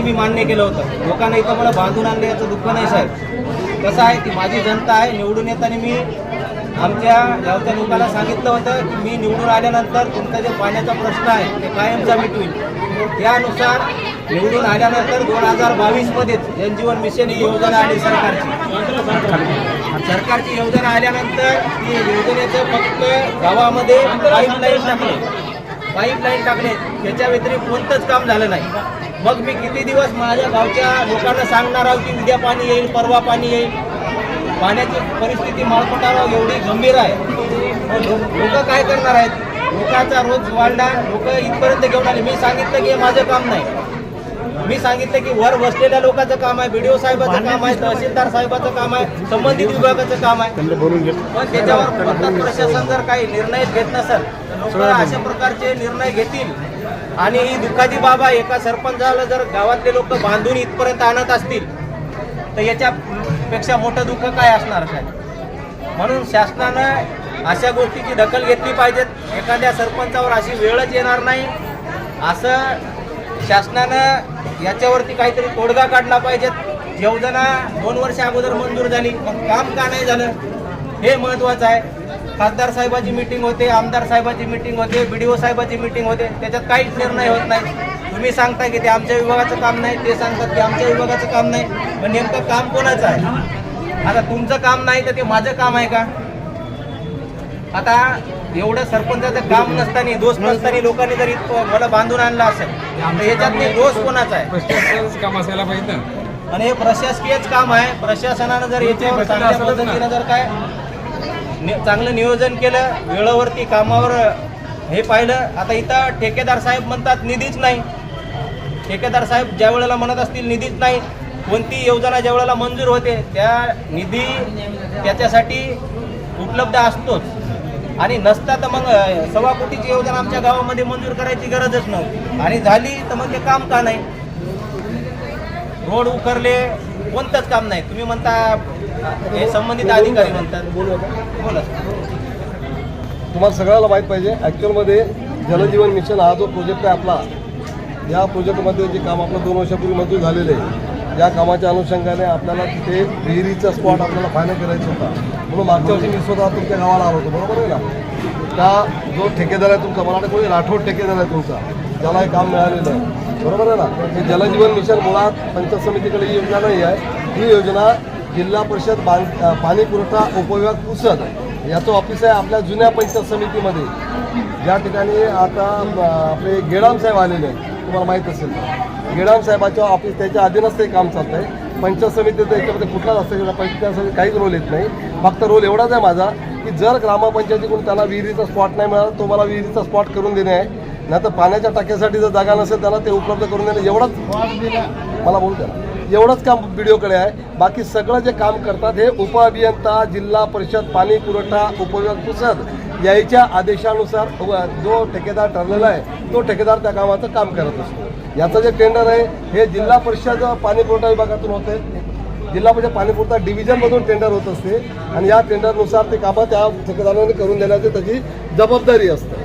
ठिकाणी मी मान्य केलं होतं. लोकांना इथं मला बांधून आणलं याचं दुःख नाही साहेब. कसं आहे की माझी जनता आहे निवडून येताना मी आमच्या गावच्या लोकांना सांगितलं होतं की मी निवडून आल्यानंतर तुमचा जे पाण्याचा प्रश्न आहे ते कायमचा मिटवीन. त्यानुसार निवडून आल्यानंतर दोन हजार बावीसमध्येच जनजीवन मिशन ही योजना आली सरकारची. सरकारची योजना आल्यानंतर ती योजनेचं फक्त गावामध्ये पाईपलाईन टाकले पाईपलाईन टाकले त्याच्या व्यतिरिक्त कोणतंच काम झालं नाही. मग मी किती दिवस माझ्या गावच्या लोकांना सांगणार आहोत की उद्या पाणी येईल परवा पाणी येईल? पाण्याची परिस्थिती माळपटावर एवढी गंभीर आहे. लोक काय करणार आहेत? लोकांचा रोज वाढला लोक इथपर्यंत घेऊन आले. मी सांगितलं की हे माझं काम नाही. मी सांगितलं की वर बसलेल्या लोकांचं काम आहे बीडीओ साहेबाचं काम आहे तहसीलदार साहेबाचं काम आहे संबंधित विभागाचं काम आहे. पण त्याच्यावर प्रशासन जर काही निर्णय घेत नसेल तर लोक अशा प्रकारचे निर्णय घेतील. आणि ही दुःखाची बाब आहे एका सरपंचाला जर गावातले लोक बांधून इथपर्यंत आणत असतील तर याच्यापेक्षा मोठं दुःख काय असणार काय म्हणून शासनानं अशा गोष्टीची दखल घेतली पाहिजेत. एखाद्या सरपंचावर अशी वेळच येणार नाही. असं शासनानं याच्यावरती काहीतरी तोडगा काढला पाहिजेत. योजना दोन वर्ष अगोदर मंजूर झाली मग काम का नाही झालं हे महत्वाचं आहे. खासदार साहेबाची मिटिंग होते आमदार साहेबाची मिटिंग होते बी डी ओ साहेबाची मिटिंग होते. त्याच्यात काहीच निर्णय होत नाही. तुम्ही सांगता की ते आमच्या विभागाचं काम नाही ते सांगतात की आमच्या विभागाचं काम नाही. पण नेमकं काम कोणाचं आहे? आता तुमचं काम नाही तर ते माझं काम आहे का? आता एवढं सरपंचाचं काम नसताना दोष नसताना लोकांनी जर मला बांधून आणलं असेल याच्यात ते दोष कोणाचा आहे? काम असायला पाहिजे आणि हे प्रशासकीयच काम आहे. प्रशासनानं जर याच्यावर चांगल्या पद्धतीनं जर काय नि- चांगलं नियोजन केलं वेळेवरती कामावर हे पाहिलं. आता इथं ठेकेदार साहेब म्हणतात निधीच नाही. ठेकेदार साहेब ज्या वेळेला म्हणत असतील निधीच नाही. कोणती योजना ज्या वेळेला मंजूर होते त्या निधी त्याच्यासाठी उपलब्ध असतोच. आणि नसता तर मग अं, सव्वा कोटीची योजना आमच्या गावामध्ये मंजूर करायची गरजच नव्हती. आणि झाली तर मग ते काम का नाही? रोड उकरले कोणतंच काम नाही. तुम्ही म्हणता हे संबंधित अधिकारी म्हणतात. बोला तुम्हाला सगळ्याला माहीत पाहिजे ॲक्च्युअलमध्ये जलजीवन मिशन हा जो प्रोजेक्ट आहे आपला या प्रोजेक्टमध्ये जे काम आपलं दोन वर्षापूर्वी मंजूर झालेलं आहे या कामाच्या अनुषंगाने आपल्याला तिथे विहिरीचा स्पॉट आपल्याला फायनल करायचा होता. म्हणून मागच्या वर्षी मी स्वतः तुमच्या गावाला आलो होतो बरोबर आहे ना? त्या जो ठेकेदार आहे तुमचा मला वाटतं कोणी राठोड ठेकेदार आहे तुमचा ज्याला हे काम मिळालेलं आहे. बरोबर आहे ना? हे जलजीवन मिशन मुळात पंचायत समितीकडे ही योजना नाही आहे. ही योजना जिल्हा परिषद बांध पाणी पुरवठा उपविभाग पुसद याचं ऑफिस आहे आपल्या जुन्या पंचायत समितीमध्ये. ज्या ठिकाणी आता आपले गेडाम साहेब आलेले आहेत. तुम्हाला माहीत असेल तर. गेडाम साहेबाच्या ऑफिस त्याच्या अधीनच ते काम चालतं आहे पंचायत समितीचं याच्यामध्ये कुठलाच असतं पंचायत समिती काहीच रोल येत नाही. फक्त रोल एवढाच आहे माझा की जर ग्रामपंचायतीकडून त्यांना विहिरीचा स्पॉट नाही मिळाला तो मला विहिरीचा स्पॉट करून देणे आहे. नाही तर पाण्याच्या टाक्यासाठी जर जागा नसेल त्याला ते उपलब्ध करून देणं एवढंच मला बोलू द्या एवढंच काम व्हिडिओकडे आहे. बाकी सगळं जे काम करतात हे उपअभियंता जिल्हा परिषद पाणी पुरवठा उपविभाग पुसद याच्या आदेशानुसार व- जो ठेकेदार ठरलेला आहे तो ठेकेदार त्या कामाचं काम करत असतो. याचं जे टेंडर आहे हे जिल्हा परिषद पाणी पुरवठा विभागातून होते. जिल्हा परिषद पाणी पुरवठा डिव्हिजनमधून टेंडर होत असते. आणि या टेंडरनुसार ते कामं त्या ठेकेदाराने करून देण्याची त्याची जबाबदारी असते.